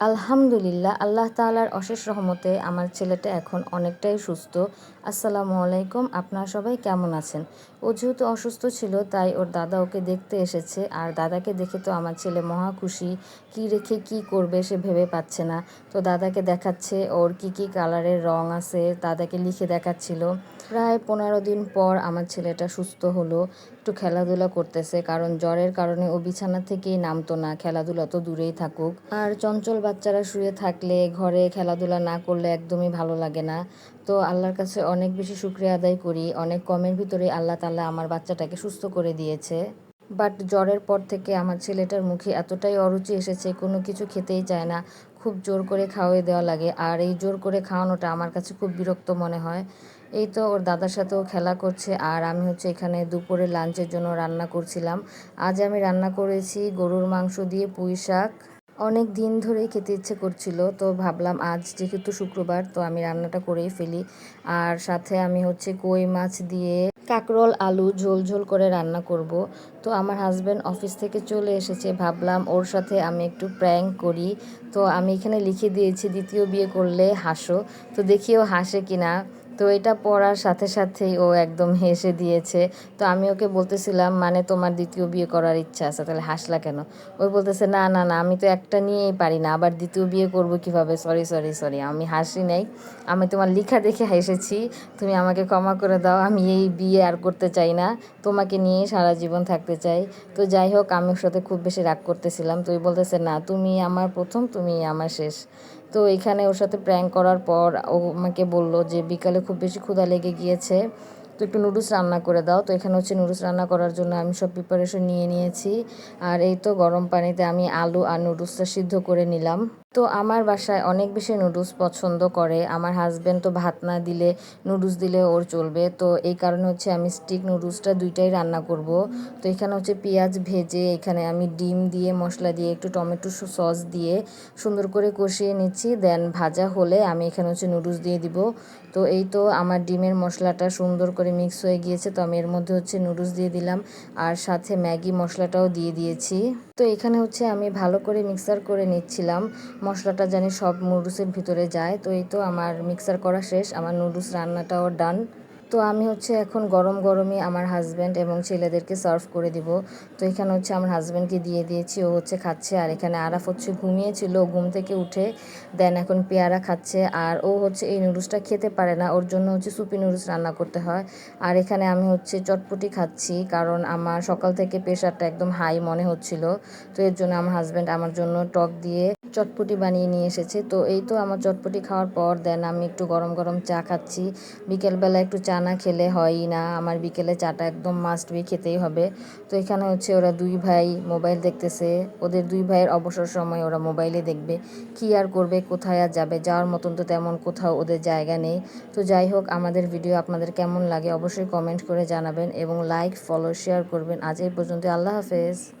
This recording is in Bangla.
আলহামদুলিল্লাহ আল্লাহ তালার অশেষ রহমতে আমার ছেলেটা এখন অনেকটাই সুস্থ। আসসালামু আলাইকুম, আপনারা সবাই কেমন আছেন? ও যেহেতু অসুস্থ ছিল, তাই ওর দাদা ওকে দেখতে এসেছে। আর দাদাকে দেখে তো আমার ছেলে মহা খুশি। কী রেখে কি করবে সে ভেবে পাচ্ছে না। তো দাদাকে দেখাচ্ছে ওর কি কি কালারের রং আছে, দাদাকে লিখে দেখাচ্ছিল। প্রায় পনেরো দিন পর আমার ছেলেটা সুস্থ হলো, একটু খেলাধুলা করতেছে। কারণ জ্বরের কারণে ও বিছানা থেকেই নামতো না, খেলাধুলা তো দূরেই থাকুক। আর চঞ্চল বাচ্চারা শুয়ে থাকলে, ঘরে খেলাধুলা না করলে একদমই ভালো লাগে না। তো আল্লাহর কাছে অনেক বেশি শুক্রিয়া আদায় করি। অনেক কমের ভিতরে আল্লাহ তাল্লাহ আমার বাচ্চাটাকে সুস্থ করে দিয়েছে। বাট জ্বরের পর থেকে আমার ছেলেটার মুখে এতটাই অরুচি এসেছে, কোনো কিছু খেতেই চায় না। খুব জোর করে খাওয়াই দেওয়া লাগে। আর এই জোর করে খাওয়ানোটা আমার কাছে খুব বিরক্ত মনে হয়। এই তো ওর দাদার সাথেও খেলা করছে আর আমি হচ্ছে এখানে দুপুরে লাঞ্চের জন্য রান্না করছিলাম। আজ আমি রান্না করেছি গরুর মাংস দিয়ে পুঁই শাক অনেক দিন ধরেই খেতে ইচ্ছে করছিল, তো ভাবলাম আজ যেহেতু শুক্রবার, তো আমি রান্নাটা করেই ফেলি। আর সাথে আমি হচ্ছে কই মাছ দিয়ে কাকরোল, আলু ঝোল ঝোল করে রান্না করব। তো আমার হাজব্যান্ড অফিস থেকে চলে এসেছে, ভাবলাম ওর সাথে আমি একটু প্র্যাঙ্ক করি। তো আমি এখানে লিখে দিয়েছি, দ্বিতীয় বিয়ে করলে হাসো। তো দেখি ও হাসে কিনা। তো এটা পড়ার সাথে সাথেই ও একদম হেসে দিয়েছে। তো আমি ওকে বলতেছিলাম মানে তোমার দ্বিতীয় বিয়ে করার ইচ্ছা আছে, তাহলে হাসলা কেন? ওই বলতেছে, না না না, আমি তো একটা নিয়েই পারি না, আবার দ্বিতীয় বিয়ে করব কীভাবে? সরি সরি সরি আমি হাসি নাই। আমি তোমার লেখা দেখে হেসেছি, তুমি আমাকে ক্ষমা করে দাও, আমি এই বিয়ে আর করতে চাই না, তোমাকে নিয়ে সারা জীবন থাকতে চাই। তো যাই হোক, আমি ওর সাথে খুব বেশি রাগ করতেছিলাম। তো ওই বলতেছে, না তুমি আমার প্রথম তুমি আমার শেষ। তো এখানে ওর সাথে প্র্যাঙ্ক করার পর ও আমাকে বলল যে বিকালে খুব বেশি ক্ষুধা লেগে গিয়েছে, তো একটু নুডলস রান্না করে দাও। তো এখানে হচ্ছে নুডলস রান্না করার জন্য আমি সব প্রিপারেশন নিয়ে নিয়েছি। আর এই তো গরম পানিতে আমি আলু আর নুডলসটা সিদ্ধ করে নিলাম। তো আমার বাসায় অনেক বেশি নুডলস পছন্দ করে। আমার হাজব্যান্ড তো ভাত না দিলে নুডলস দিলে ওর চলবে। তো এই কারণে হচ্ছে আমি স্টিক নুডলসটা দুইটাই রান্না করব। তো এখানে হচ্ছে পেঁয়াজ ভেজে এখানে আমি ডিম দিয়ে, মশলা দিয়ে, একটু টমেটো সস দিয়ে সুন্দর করে কষিয়ে নিচ্ছি। দেন ভাজা হলে আমি এখানে হচ্ছে নুডলস দিয়ে দিব। তো এই তো আমার ডিমের মশলাটা সুন্দর করে মিক্স হয়ে গিয়েছে। তো আমি এর মধ্যে হচ্ছে নুডলস দিয়ে দিলাম। আর সাথে ম্যাগি মশলাটাও দিয়ে দিয়েছি। তো এখানে হচ্ছে আমি ভালো করে মিক্সার করে নিচ্ছিলাম। মশলাটা জানি সব নুডলসের ভিতরে যায়। তো এই তো আমার মিক্সার করা শেষ। আমার নুডলস রান্নাটাও ডান তো আমি হচ্ছে এখন গরম গরমই আমার হাজব্যান্ড এবং ছেলেদেরকে সার্ভ করে দিব। তো এখানে হচ্ছে আমার হাজব্যান্ডকে দিয়ে দিয়েছি, ও হচ্ছে খাচ্ছে। আর এখানে আরাফ হচ্ছে ঘুমিয়েছিল ঘুম থেকে উঠে দেন এখন পেয়ারা খাচ্ছে। আর ও হচ্ছে এই নুডলসটা খেতে পারে না, ওর জন্য হচ্ছে সুপি নুডলস রান্না করতে হয়। আর এখানে আমি হচ্ছে চটপটি খাচ্ছি, কারণ আমার সকাল থেকে প্রেশারটা একদম হাই মনে হচ্ছিল। তো এর জন্য আমার হাজব্যান্ড আমার জন্য টক দিয়ে চটপটি বানিয়ে নিয়ে এসেছে। তো এই তো আমার চটপটি খাওয়ার পর দেন আমি একটু গরম গরম চা খাচ্ছি। বিকেলবেলা একটু চা না খেলে হয়ই না। আমার বিকেলে চাটা একদম মাস্ট বি খেতেই হবে। তো এখানে হচ্ছে ওরা দুই ভাই মোবাইল দেখতেছে। ওদের দুই ভাইয়ের অবসর সময় ওরা মোবাইলে দেখবে। কি আর করবে, কোথায় আর যাবে? যাওয়ার মতন তো তেমন কোথাও ওদের জায়গা নেই। তো যাই হোক, আমাদের ভিডিও আপনাদের কেমন লাগে অবশ্যই কমেন্ট করে জানাবেন এবং লাইক ফলো শেয়ার করবেন। আজ এই পর্যন্ত আল্লাহ হাফেজ।